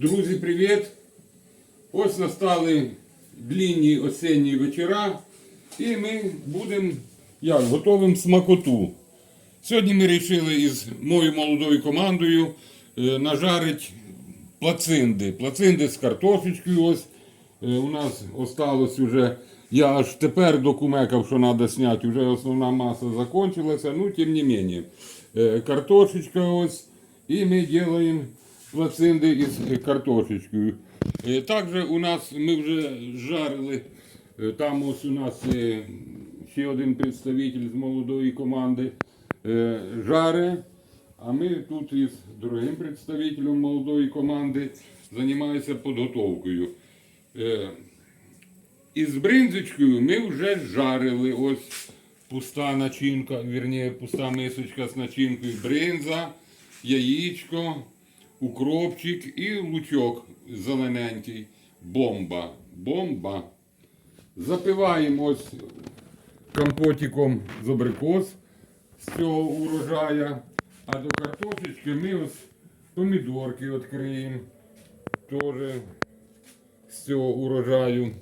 Друзі, привіт! Ось настали длінні осінні вечора, і ми будемо як, готовим смакоту. Сьогодні ми вирішили із моєю молодою командою е, нажарити плацинди. Плацинди з картошечкою. Ось Е, у нас осталось уже. Я аж тепер докумекав, що треба зняти, вже основна маса закончилася, ну тим не менее. Е, Картошечка ось. І ми робимо плацинди із картошечкою. Е, Також у нас ми вже жарили. е, Там ось у нас ще один представитель з молодої команди е, жаре. А ми тут із другим представителем молодої команди займаємося підготовкою. Із бринзочкою ми вже жарили. Ось пуста начинка, вірніше, пуста мисочка з начинкою. Бринза, яєчко, укропчик і лучок зелененький. Бомба. Бомба. Запиваємо компотиком з абрикос з цього урожая. А до картошечки ми ось помідорки відкриємо. Теж з цього урожаю.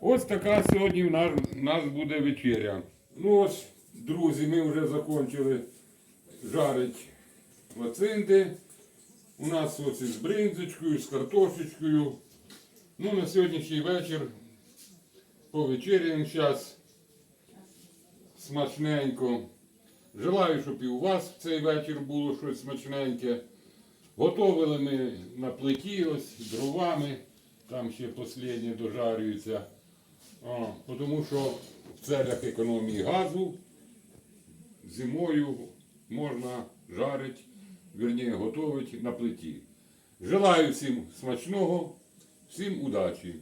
Ось така сьогодні в нас, нас буде вечеря. Ну ось, друзі, ми вже закінчили жарити лацинди. У нас ось із бринзочкою, з картошечкою. Ну, на сьогоднішній вечір повечеряємо зараз смачненько. Желаю, щоб і у вас в цей вечір було щось смачненьке. Готовили ми на плиті ось дровами. Там ще останнє дожарюється. А, тому що в целях економії газу зимою можна жарити, вірніше готують на плиті. Желаю всім смачного, всім удачі!